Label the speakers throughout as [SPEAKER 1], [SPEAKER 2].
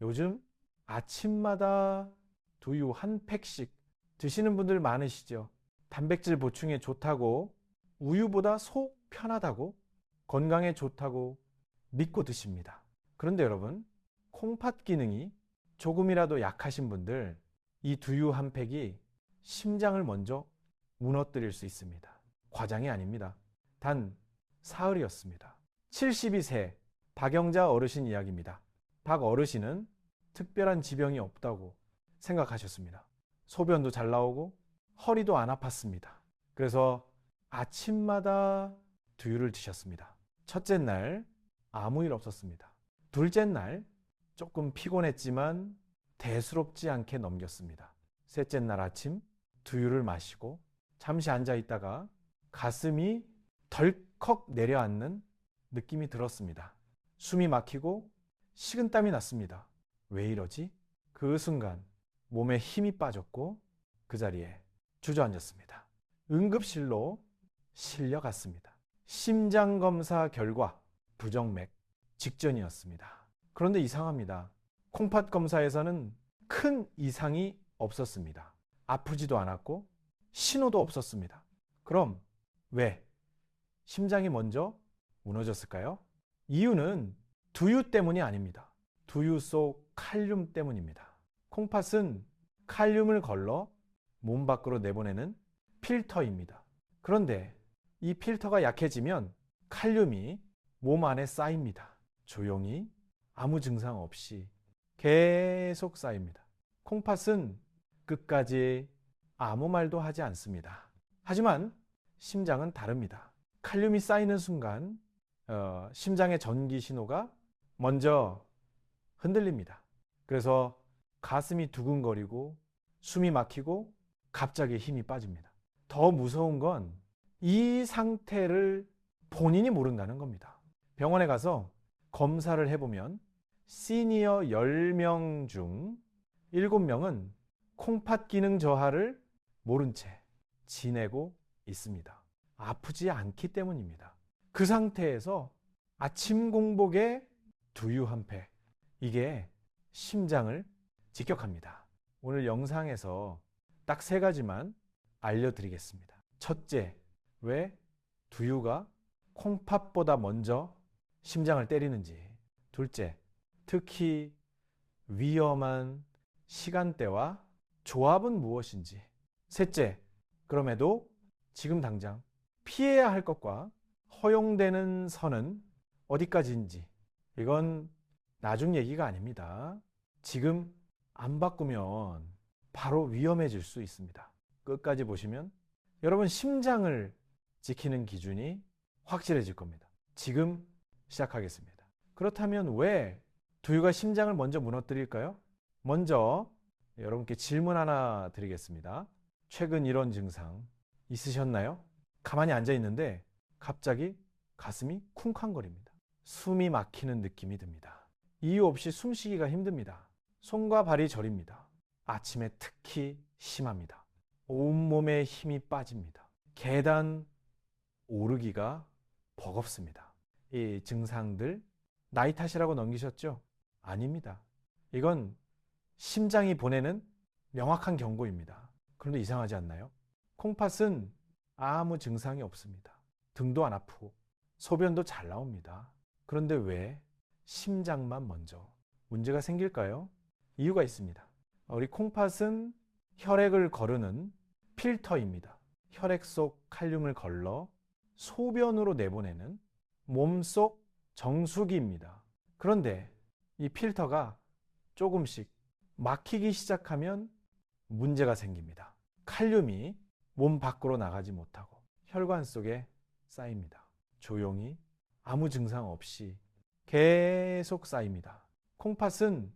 [SPEAKER 1] 요즘 아침마다 두유 한 팩씩 드시는 분들 많으시죠? 단백질 보충에 좋다고, 우유보다 속 편하다고, 건강에 좋다고 믿고 드십니다. 그런데 여러분, 콩팥 기능이 조금이라도 약하신 분들, 이 두유 한 팩이 심장을 먼저 무너뜨릴 수 있습니다. 과장이 아닙니다. 단 사흘이었습니다. 72세 박영자 어르신 이야기입니다. 박 어르신은 특별한 지병이 없다고 생각하셨습니다. 소변도 잘 나오고 허리도 안 아팠습니다. 그래서 아침마다 두유를 드셨습니다. 첫째 날 아무 일 없었습니다. 둘째 날 조금 피곤했지만 대수롭지 않게 넘겼습니다. 셋째 날 아침 두유를 마시고 잠시 앉아 있다가 가슴이 덜컥 내려앉는 느낌이 들었습니다. 숨이 막히고 식은땀이 났습니다. 왜 이러지? 그 순간 몸에 힘이 빠졌고 그 자리에 주저앉았습니다. 응급실로 실려갔습니다. 심장검사 결과 부정맥 직전이었습니다. 그런데 이상합니다. 콩팥 검사에서는 큰 이상이 없었습니다. 아프지도 않았고 신호도 없었습니다. 그럼 왜 심장이 먼저 무너졌을까요? 이유는 두유 때문이 아닙니다. 두유 속 칼륨 때문입니다. 콩팥은 칼륨을 걸러 몸 밖으로 내보내는 필터입니다. 그런데 이 필터가 약해지면 칼륨이 몸 안에 쌓입니다. 조용히 아무 증상 없이 계속 쌓입니다. 콩팥은 끝까지 아무 말도 하지 않습니다. 하지만 심장은 다릅니다. 칼륨이 쌓이는 순간 어, 심장의 전기 신호가 먼저 흔들립니다. 그래서 가슴이 두근거리고 숨이 막히고 갑자기 힘이 빠집니다. 더 무서운 건 이 상태를 본인이 모른다는 겁니다. 병원에 가서 검사를 해보면 시니어 10명 중 7명은 콩팥 기능 저하를 모른 채 지내고 있습니다. 아프지 않기 때문입니다. 그 상태에서 아침 공복에 두유 한 팩. 이게 심장을 직격합니다. 오늘 영상에서 딱 세 가지만 알려드리겠습니다. 첫째, 왜 두유가 콩팥보다 먼저 심장을 때리는지. 둘째, 특히 위험한 시간대와 조합은 무엇인지. 셋째, 그럼에도 지금 당장 피해야 할 것과 허용되는 선은 어디까지인지. 이건 나중 얘기가 아닙니다. 지금 안 바꾸면 바로 위험해질 수 있습니다. 끝까지 보시면 여러분 심장을 지키는 기준이 확실해질 겁니다. 지금 시작하겠습니다. 그렇다면 왜 두유가 심장을 먼저 무너뜨릴까요? 먼저 여러분께 질문 하나 드리겠습니다. 최근 이런 증상 있으셨나요? 가만히 앉아 있는데 갑자기 가슴이 쿵쾅거립니다. 숨이 막히는 느낌이 듭니다. 이유 없이 숨쉬기가 힘듭니다. 손과 발이 저립니다. 아침에 특히 심합니다. 온몸에 힘이 빠집니다. 계단 오르기가 버겁습니다. 이 증상들 나이 탓이라고 넘기셨죠? 아닙니다. 이건 심장이 보내는 명확한 경고입니다. 그런데 이상하지 않나요? 콩팥은 아무 증상이 없습니다. 등도 안 아프고 소변도 잘 나옵니다. 그런데 왜 심장만 먼저 문제가 생길까요? 이유가 있습니다. 우리 콩팥은 혈액을 거르는 필터입니다. 혈액 속 칼륨을 걸러 소변으로 내보내는 몸속 정수기입니다. 그런데 이 필터가 조금씩 막히기 시작하면 문제가 생깁니다. 칼륨이 몸 밖으로 나가지 못하고 혈관 속에 쌓입니다. 조용히 아무 증상 없이 계속 쌓입니다. 콩팥은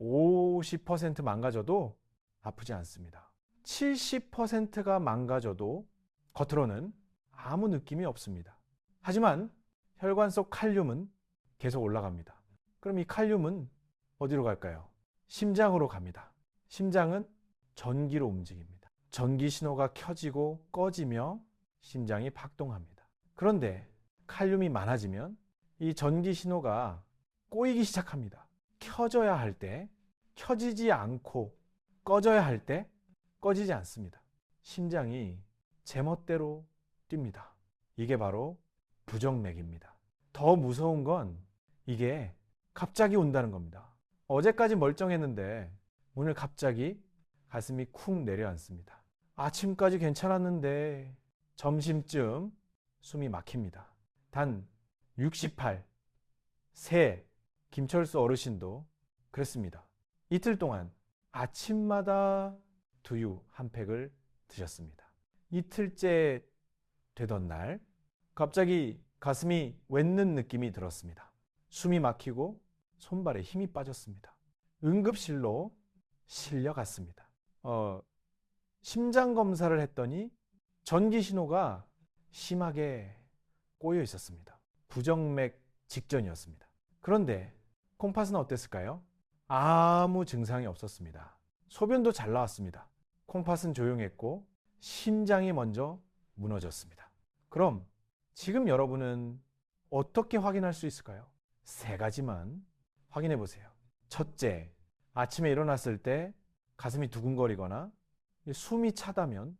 [SPEAKER 1] 50% 망가져도 아프지 않습니다. 70%가 망가져도 겉으로는 아무 느낌이 없습니다. 하지만 혈관 속 칼륨은 계속 올라갑니다. 그럼 이 칼륨은 어디로 갈까요? 심장으로 갑니다. 심장은 전기로 움직입니다. 전기 신호가 켜지고 꺼지며 심장이 박동합니다. 그런데 칼륨이 많아지면 이 전기 신호가 꼬이기 시작합니다. 켜져야 할 때 켜지지 않고 꺼져야 할 때 꺼지지 않습니다. 심장이 제멋대로 뜁니다. 이게 바로 부정맥입니다. 더 무서운 건 이게 갑자기 온다는 겁니다. 어제까지 멀쩡했는데 오늘 갑자기 가슴이 쿵 내려앉습니다. 아침까지 괜찮았는데 점심쯤 숨이 막힙니다. 단 68, 세 김철수 어르신도 그랬습니다. 이틀 동안 아침마다 두유 한 팩을 드셨습니다. 이틀째 되던 날 갑자기 가슴이 웻는 느낌이 들었습니다. 숨이 막히고 손발에 힘이 빠졌습니다. 응급실로 실려갔습니다. 어, 심장 검사를 했더니 전기 신호가 심하게 꼬여 있었습니다. 부정맥 직전이었습니다. 그런데 콩팥은 어땠을까요? 아무 증상이 없었습니다. 소변도 잘 나왔습니다. 콩팥은 조용했고 심장이 먼저 무너졌습니다. 그럼 지금 여러분은 어떻게 확인할 수 있을까요? 세 가지만 확인해 보세요. 첫째, 아침에 일어났을 때 가슴이 두근거리거나 숨이 차다면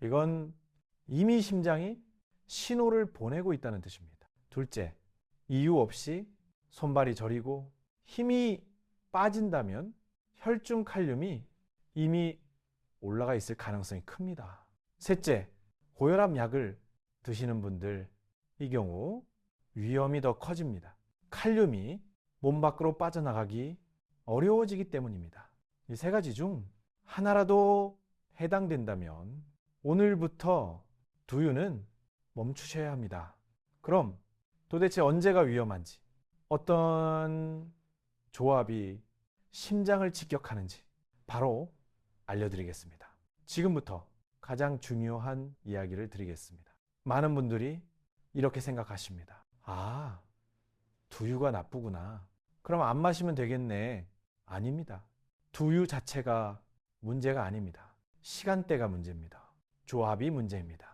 [SPEAKER 1] 이건 이미 심장이 신호를 보내고 있다는 뜻입니다. 둘째, 이유 없이 손발이 저리고 힘이 빠진다면 혈중 칼륨이 이미 올라가 있을 가능성이 큽니다. 셋째, 고혈압 약을 드시는 분들 이 경우 위험이 더 커집니다. 칼륨이 몸 밖으로 빠져나가기 어려워지기 때문입니다. 이 세 가지 중 하나라도 해당된다면 오늘부터 두유는 멈추셔야 합니다. 그럼 도대체 언제가 위험한지, 어떤 조합이 심장을 직격하는지 바로 알려드리겠습니다. 지금부터 가장 중요한 이야기를 드리겠습니다. 많은 분들이 이렇게 생각하십니다. 아, 두유가 나쁘구나. 그럼 안 마시면 되겠네. 아닙니다. 두유 자체가 문제가 아닙니다. 시간대가 문제입니다. 조합이 문제입니다.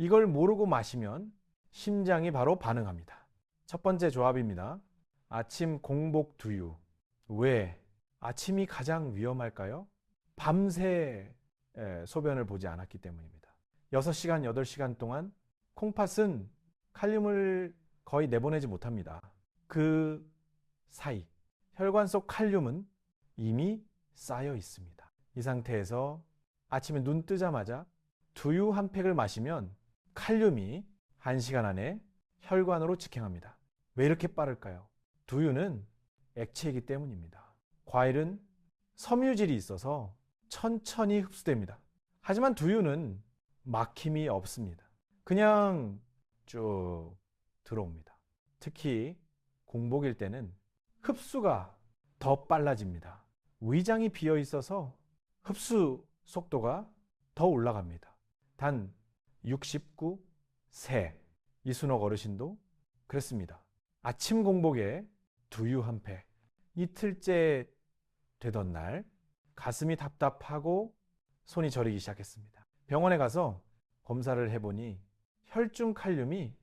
[SPEAKER 1] 이걸 모르고 마시면 심장이 바로 반응합니다. 첫 번째 조합입니다. 아침 공복 두유. 왜 아침이 가장 위험할까요? 밤새 소변을 보지 않았기 때문입니다. 6시간, 8시간 동안 콩팥은 칼륨을 거의 내보내지 못합니다. 그 사이 혈관 속 칼륨은 이미 쌓여 있습니다. 이 상태에서 아침에 눈 뜨자마자 두유 한 팩을 마시면 칼륨이 1시간 안에 혈관으로 직행합니다. 왜 이렇게 빠를까요? 두유는 액체이기 때문입니다. 과일은 섬유질이 있어서 천천히 흡수됩니다. 하지만 두유는 막힘이 없습니다. 그냥 쭉 들어옵니다. 특히 공복일 때는 흡수가 더 빨라집니다. 위장이 비어 있어서 흡수 속도가 더 올라갑니다. 단 69, 세 이순옥 어르신도 그랬습니다. 아침 공복에 두유 한 팩. 이틀째 되던 날 가슴이 답답하고 손이 저리기 시작했습니다. 병원에 가서 검사를 해보니 혈중 칼륨이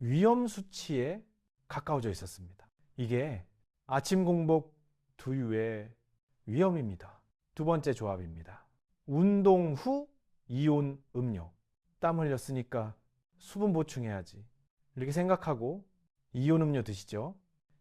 [SPEAKER 1] 위험 수치에 가까워져 있었습니다. 이게 아침 공복 두유의 위험입니다. 두 번째 조합입니다. 운동 후 이온 음료. 땀 흘렸으니까 수분 보충해야지. 이렇게 생각하고 이온 음료 드시죠.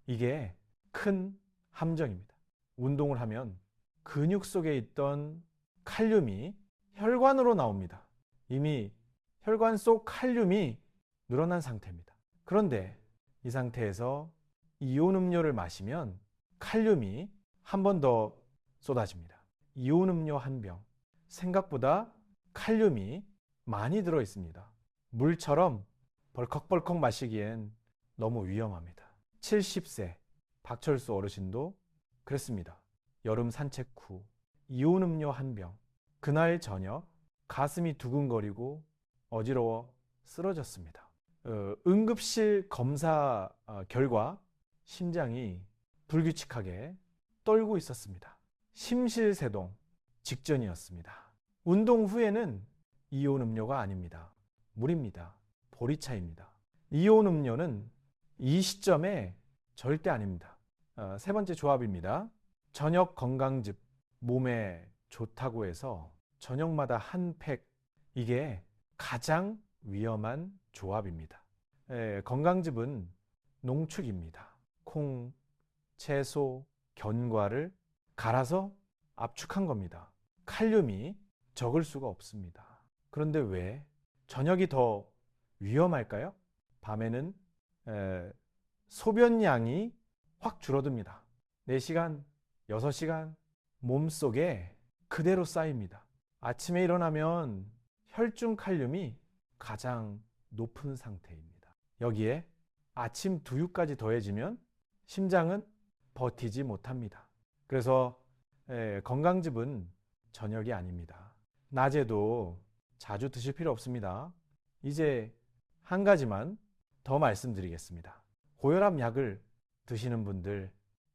[SPEAKER 1] 이게 큰 함정입니다. 운동을 하면 근육 속에 있던 칼륨이 혈관으로 나옵니다. 이미 혈관 속 칼륨이 늘어난 상태입니다. 그런데 이 상태에서 이온 음료를 마시면 칼륨이 한 번 더 쏟아집니다. 이온 음료 한 병. 생각보다 칼륨이 많이 들어 있습니다. 물처럼 벌컥벌컥 마시기엔 너무 위험합니다. 70세 박철수 어르신도 그랬습니다. 여름 산책 후 이온 음료 한 병. 그날 저녁 가슴이 두근거리고 어지러워 쓰러졌습니다. 어, 응급실 검사 어, 결과 심장이 불규칙하게 떨고 있었습니다. 심실세동 직전이었습니다. 운동 후에는 이온 음료가 아닙니다. 물입니다. 보리차입니다. 이온 음료는 이 시점에 절대 아닙니다. 어, 세 번째 조합입니다. 저녁 건강즙 몸에 좋다고 해서 저녁마다 한 팩 이게 가장 위험한 조합입니다. 에, 건강즙은 농축입니다. 콩, 채소, 견과를 갈아서 압축한 겁니다. 칼륨이 적을 수가 없습니다. 그런데 왜 저녁이 더 위험할까요? 밤에는 에, 소변량이 확 줄어듭니다. 4시간, 6시간 몸속에 그대로 쌓입니다. 아침에 일어나면 혈중 칼륨이 가장 높은 상태입니다. 여기에 아침 두유까지 더해지면 심장은 버티지 못합니다. 그래서 에, 건강즙은 저녁이 아닙니다. 낮에도 자주 드실 필요 없습니다. 이제 한 가지만 더 말씀드리겠습니다. 고혈압 약을 드시는 분들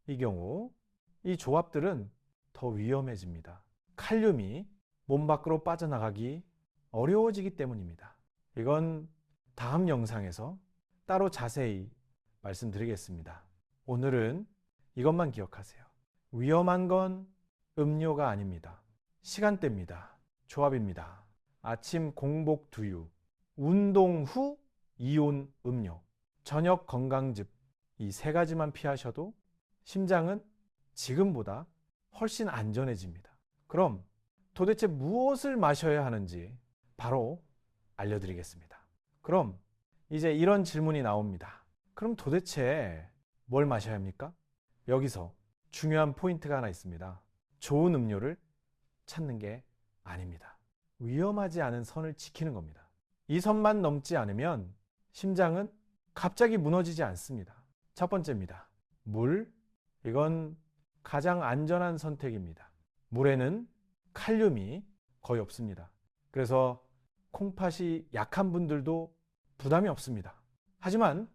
[SPEAKER 1] 이 경우 이 조합들은 더 위험해집니다. 칼륨이 몸 밖으로 빠져나가기 어려워지기 때문입니다. 이건 다음 영상에서 따로 자세히 말씀드리겠습니다. 오늘은 이것만 기억하세요. 위험한 건 음료가 아닙니다. 시간대입니다. 조합입니다. 아침 공복 두유, 운동 후 이온 음료, 저녁 건강즙 이 세 가지만 피하셔도 심장은 지금보다 훨씬 안전해집니다. 그럼 도대체 무엇을 마셔야 하는지 바로 알려드리겠습니다. 그럼 이제 이런 질문이 나옵니다. 그럼 도대체 뭘 마셔야 합니까? 여기서 중요한 포인트가 하나 있습니다. 좋은 음료를 찾는 게 아닙니다. 위험하지 않은 선을 지키는 겁니다. 이 선만 넘지 않으면 심장은 갑자기 무너지지 않습니다. 첫 번째입니다. 물. 이건 가장 안전한 선택입니다. 물에는 칼륨이 거의 없습니다. 그래서 콩팥이 약한 분들도 부담이 없습니다. 하지만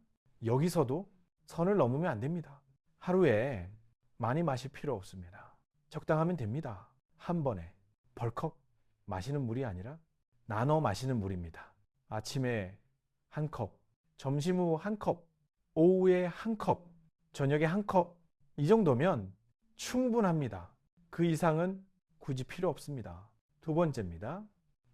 [SPEAKER 1] 여기서도 선을 넘으면 안 됩니다. 하루에 많이 마실 필요 없습니다. 적당하면 됩니다. 한 번에 벌컥 마시는 물이 아니라 나눠 마시는 물입니다. 아침에 한 컵, 점심 후 한 컵, 오후에 한 컵, 저녁에 한 컵, 이 정도면 충분합니다. 그 이상은 굳이 필요 없습니다. 두 번째입니다.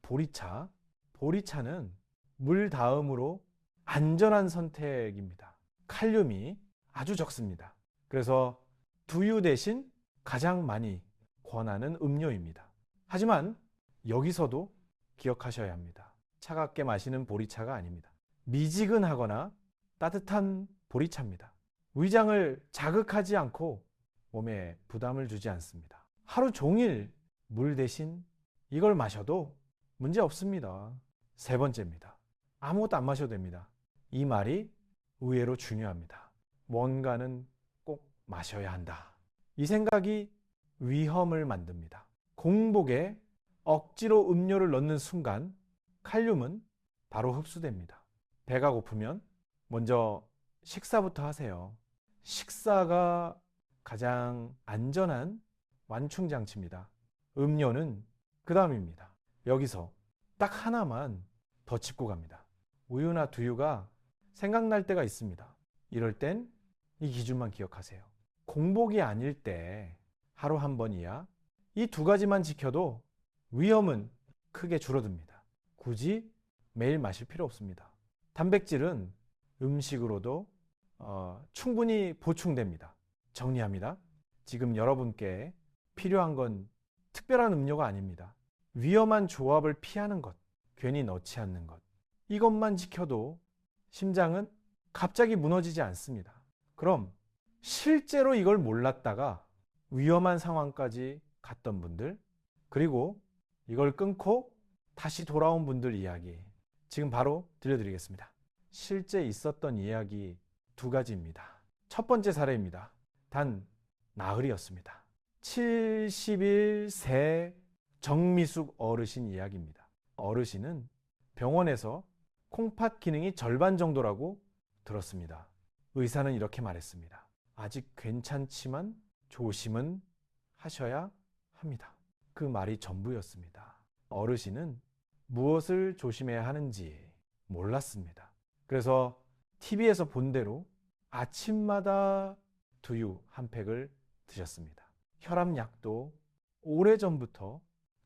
[SPEAKER 1] 보리차. 보리차는 물 다음으로 안전한 선택입니다. 칼륨이 아주 적습니다. 그래서 두유 대신 가장 많이 권하는 음료입니다. 하지만 여기서도 기억하셔야 합니다. 차갑게 마시는 보리차가 아닙니다. 미지근하거나 따뜻한 보리차입니다. 위장을 자극하지 않고 몸에 부담을 주지 않습니다. 하루 종일 물 대신 이걸 마셔도 문제 없습니다. 세 번째입니다. 아무것도 안 마셔도 됩니다. 이 말이 의외로 중요합니다. 뭔가는 꼭 마셔야 한다. 이 생각이 위험을 만듭니다. 공복에 억지로 음료를 넣는 순간 칼륨은 바로 흡수됩니다. 배가 고프면 먼저 식사부터 하세요. 식사가 가장 안전한 완충 장치입니다. 음료는 그 다음입니다. 여기서 딱 하나만 더 짚고 갑니다. 우유나 두유가 생각날 때가 있습니다. 이럴 땐 이 기준만 기억하세요. 공복이 아닐 때 하루 한 번이야 이 두 가지만 지켜도 위험은 크게 줄어듭니다. 굳이 매일 마실 필요 없습니다. 단백질은 음식으로도 어, 충분히 보충됩니다. 정리합니다. 지금 여러분께 필요한 건 특별한 음료가 아닙니다. 위험한 조합을 피하는 것, 괜히 넣지 않는 것. 이것만 지켜도 심장은 갑자기 무너지지 않습니다. 그럼 실제로 이걸 몰랐다가 위험한 상황까지 갔던 분들, 그리고 이걸 끊고 다시 돌아온 분들 이야기 지금 바로 들려드리겠습니다. 실제 있었던 이야기 두 가지입니다. 첫 번째 사례입니다. 단 나흘이었습니다. 71세 정미숙 어르신 이야기입니다. 어르신은 병원에서 콩팥 기능이 절반 정도라고 들었습니다. 의사는 이렇게 말했습니다. 아직 괜찮지만 조심은 하셔야 합니다. 그 말이 전부였습니다. 어르신은 무엇을 조심해야 하는지 몰랐습니다. 그래서 TV에서 본 대로 아침마다 두유 한 팩을 드셨습니다. 혈압약도 오래전부터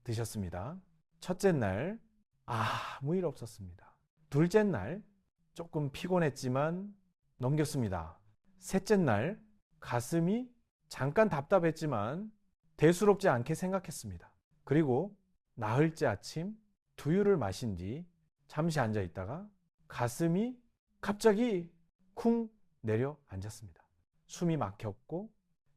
[SPEAKER 1] 드셨습니다. 첫째 날 아무 일 없었습니다. 둘째 날 조금 피곤했지만 넘겼습니다. 셋째 날 가슴이 잠깐 답답했지만 대수롭지 않게 생각했습니다. 그리고 나흘째 아침 두유를 마신 뒤 잠시 앉아 있다가 가슴이 갑자기 쿵 내려 앉았습니다. 숨이 막혔고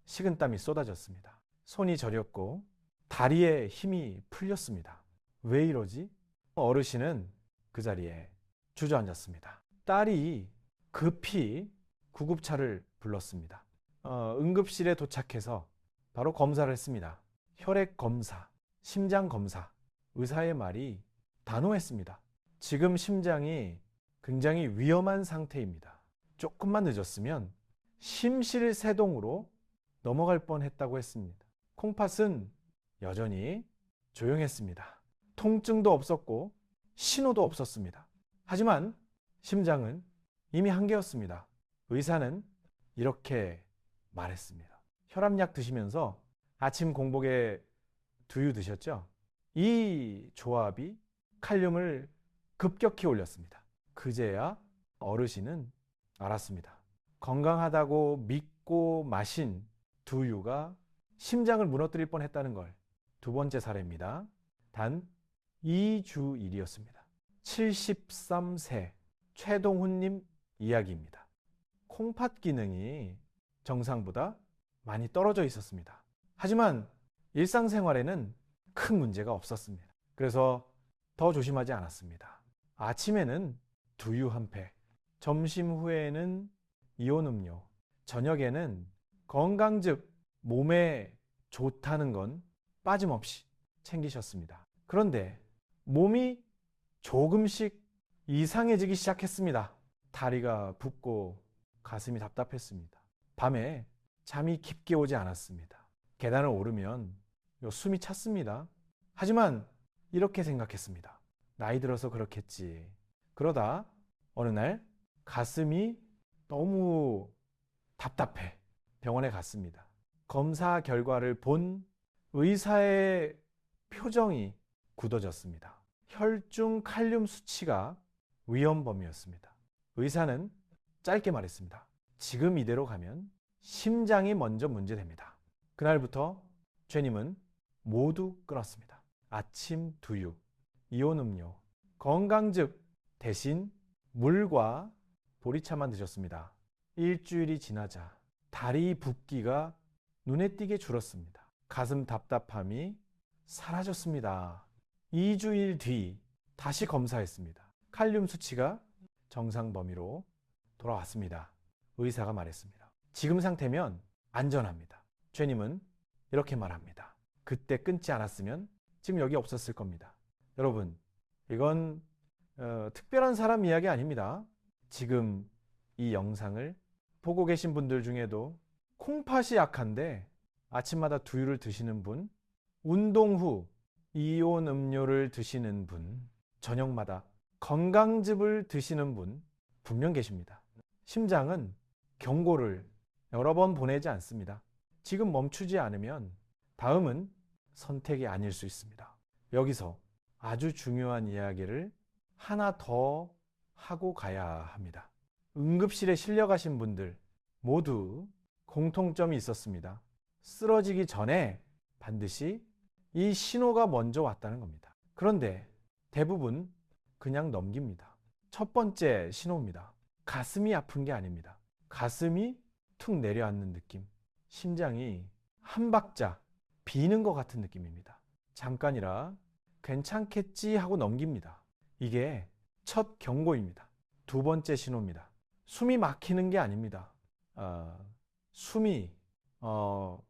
[SPEAKER 1] 식은땀이 쏟아졌습니다. 손이 저렸고 다리에 힘이 풀렸습니다. 왜 이러지? 어르신은 그 자리에 주저앉았습니다. 딸이 급히 구급차를 불렀습니다. 어, 응급실에 도착해서 바로 검사를 했습니다. 혈액 검사, 심장 검사. 의사의 말이 단호했습니다. 지금 심장이 굉장히 위험한 상태입니다. 조금만 늦었으면 심실세동으로 넘어갈 뻔 했다고 했습니다. 콩팥은 여전히 조용했습니다. 통증도 없었고 신호도 없었습니다. 하지만 심장은 이미 한계였습니다. 의사는 이렇게 말했습니다. 혈압약 드시면서 아침 공복에 두유 드셨죠? 이 조합이 칼륨을 급격히 올렸습니다. 그제야 어르신은 알았습니다. 건강하다고 믿고 마신 두유가 심장을 무너뜨릴 뻔 했다는 걸. 두 번째 사례입니다. 단 2주 일이었습니다. 73세 최동훈님 이야기입니다. 콩팥 기능이 정상보다 많이 떨어져 있었습니다. 하지만 일상생활에는 큰 문제가 없었습니다. 그래서 더 조심하지 않았습니다. 아침에는 두유 한 팩, 점심 후에는 이온 음료, 저녁에는 건강즙 몸에 좋다는 건 빠짐없이 챙기셨습니다. 그런데 몸이 조금씩 이상해지기 시작했습니다. 다리가 붓고 가슴이 답답했습니다. 밤에 잠이 깊게 오지 않았습니다. 계단을 오르면 숨이 찼습니다. 하지만 이렇게 생각했습니다. 나이 들어서 그렇겠지. 그러다 어느 날 가슴이 너무 답답해. 병원에 갔습니다. 검사 결과를 본 의사의 표정이 굳어졌습니다. 혈중 칼륨 수치가 위험 범위였습니다. 의사는 짧게 말했습니다. 지금 이대로 가면 심장이 먼저 문제됩니다. 그날부터 죄님은 모두 끊었습니다. 아침 두유, 이온 음료, 건강즙 대신 물과 보리차만 드셨습니다. 일주일이 지나자 다리 붓기가 눈에 띄게 줄었습니다. 가슴 답답함이 사라졌습니다. 2주일 뒤 다시 검사했습니다. 칼륨 수치가 정상 범위로 돌아왔습니다. 의사가 말했습니다. 지금 상태면 안전합니다. 죄님은 이렇게 말합니다. 그때 끊지 않았으면 지금 여기 없었을 겁니다. 여러분, 이건 어, 특별한 사람 이야기 아닙니다. 지금 이 영상을 보고 계신 분들 중에도 콩팥이 약한데 아침마다 두유를 드시는 분, 운동 후 이온 음료를 드시는 분, 저녁마다 건강즙을 드시는 분 분명 계십니다. 심장은 경고를 여러 번 보내지 않습니다. 지금 멈추지 않으면 다음은 선택이 아닐 수 있습니다. 여기서 아주 중요한 이야기를 하나 더 하고 가야 합니다. 응급실에 실려가신 분들 모두 공통점이 있었습니다. 쓰러지기 전에 반드시 이 신호가 먼저 왔다는 겁니다. 그런데 대부분 그냥 넘깁니다. 첫 번째 신호입니다. 가슴이 아픈 게 아닙니다. 가슴이 툭 내려앉는 느낌. 심장이 한 박자 비는 것 같은 느낌입니다. 잠깐이라 괜찮겠지 하고 넘깁니다. 이게 첫 경고입니다. 두 번째 신호입니다. 숨이 막히는 게 아닙니다. 어, 숨이 어,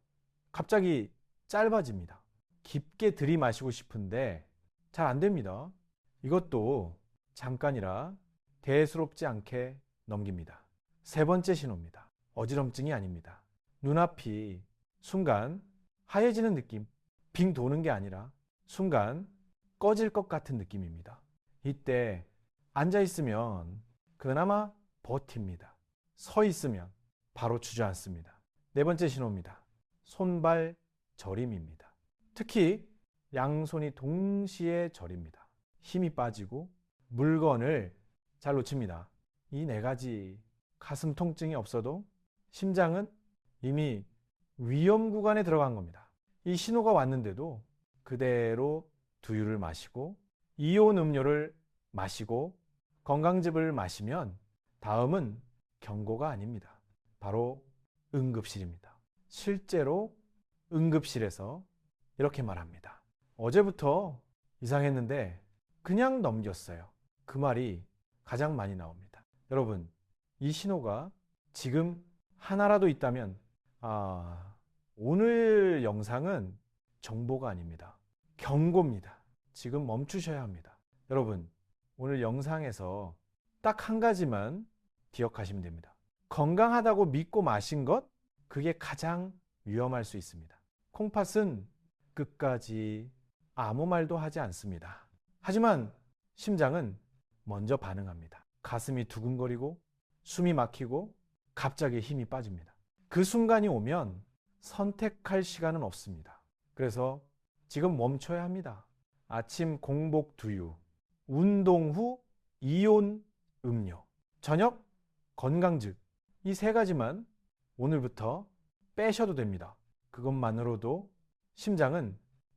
[SPEAKER 1] 갑자기 짧아집니다. 깊게 들이마시고 싶은데 잘 안 됩니다. 이것도 잠깐이라 대수롭지 않게 넘깁니다. 세 번째 신호입니다. 어지럼증이 아닙니다. 눈앞이 순간 하얘지는 느낌, 빙 도는 게 아니라 순간 꺼질 것 같은 느낌입니다. 이때 앉아 있으면 그나마 버팁니다. 서 있으면 바로 주저앉습니다. 네 번째 신호입니다. 손발 저림입니다. 특히 양손이 동시에 저립니다. 힘이 빠지고 물건을 잘 놓칩니다. 이 네 가지 가슴 통증이 없어도 심장은 이미 위험 구간에 들어간 겁니다. 이 신호가 왔는데도 그대로 두유를 마시고 이온 음료를 마시고 건강즙을 마시면 다음은 경고가 아닙니다. 바로 응급실입니다. 실제로 응급실에서 이렇게 말합니다. 어제부터 이상했는데 그냥 넘겼어요. 그 말이 가장 많이 나옵니다. 여러분, 이 신호가 지금 하나라도 있다면, 아, 오늘 영상은 정보가 아닙니다. 경고입니다. 지금 멈추셔야 합니다. 여러분, 오늘 영상에서 딱 한 가지만 기억하시면 됩니다. 건강하다고 믿고 마신 것, 그게 가장 위험할 수 있습니다. 콩팥은 끝까지 아무 말도 하지 않습니다. 하지만 심장은 먼저 반응합니다. 가슴이 두근거리고 숨이 막히고 갑자기 힘이 빠집니다. 그 순간이 오면 선택할 시간은 없습니다. 그래서 지금 멈춰야 합니다. 아침 공복 두유, 운동 후 이온 음료, 저녁 건강즙 이 세 가지만 오늘부터 빼셔도 됩니다. 그것만으로도 심장은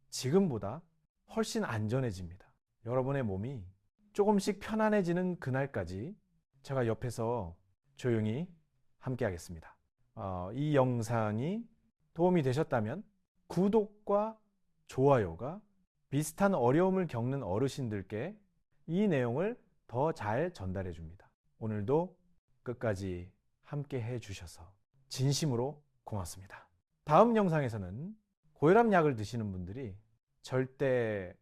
[SPEAKER 1] 지금보다 훨씬 안전해집니다. 여러분의 몸이 조금씩 편안해지는 그날까지 제가 옆에서 조용히 함께 하겠습니다. 어, 이 영상이 도움이 되셨다면 구독과 좋아요가 비슷한 어려움을 겪는 어르신들께 이 내용을 더 잘 전달해 줍니다. 오늘도 끝까지 함께 해 주셔서 진심으로 고맙습니다. 다음 영상에서는 고혈압 약을 드시는 분들이 절대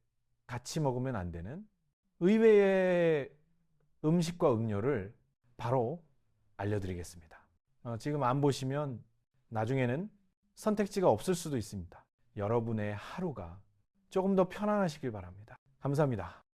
[SPEAKER 1] 같이 먹으면 안 되는 의외의 음식과 음료를 바로 알려드리겠습니다. 어, 지금 안 보시면 나중에는 선택지가 없을 수도 있습니다. 여러분의 하루가 조금 더 편안하시길 바랍니다. 감사합니다.